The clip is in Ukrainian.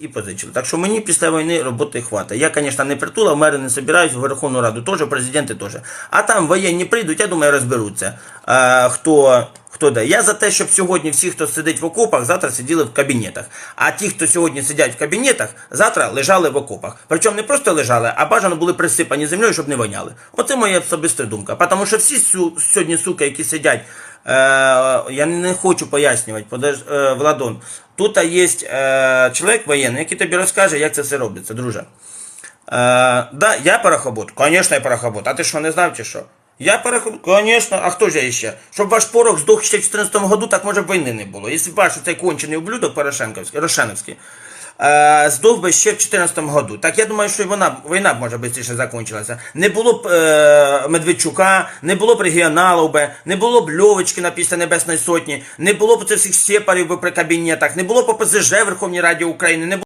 і позичили. Так що мені після війни роботи хватає. Я, звісно, не притула, в мери не собираюсь, в Верховну Раду теж, президенти теж. А там воєнні прийдуть, я думаю, розберуться. А, хто, хто де. Я за те, щоб сьогодні всі, хто сидить в окопах, завтра сиділи в кабінетах. А ті, хто сьогодні сидять в кабінетах, завтра лежали в окопах. Причому не просто лежали, а бажано були присипані землею, щоб не воняли. Оце моя особиста думка. Тому що всі сьогодні, суки, які сидять Е, я не хочу пояснювати, подож, е, Владон. Тут є е, чоловік воєнний, який тобі розкаже, як це все робиться, друже. Да, я порохобот, звісно, я порохобот. А ти що, не знав чи що? Я порохобот, звісно, а хто ж я ще? Щоб ваш порох здох ще в 2014 году, так може б війни не було. Якщо ваш цей кончений ублюдок Порошенковський, Рошеновський, е, здох ще в 2014 году. Так я думаю, що вона, війна б може швидше закінчилася. Не було б е, Медведчука, не було б регіоналу би, не було б Льовочкіна після Небесної Сотні, не було б цих всіх сепарів би при кабінетах, не було б ОПЗЖ в Верховній Раді України, не було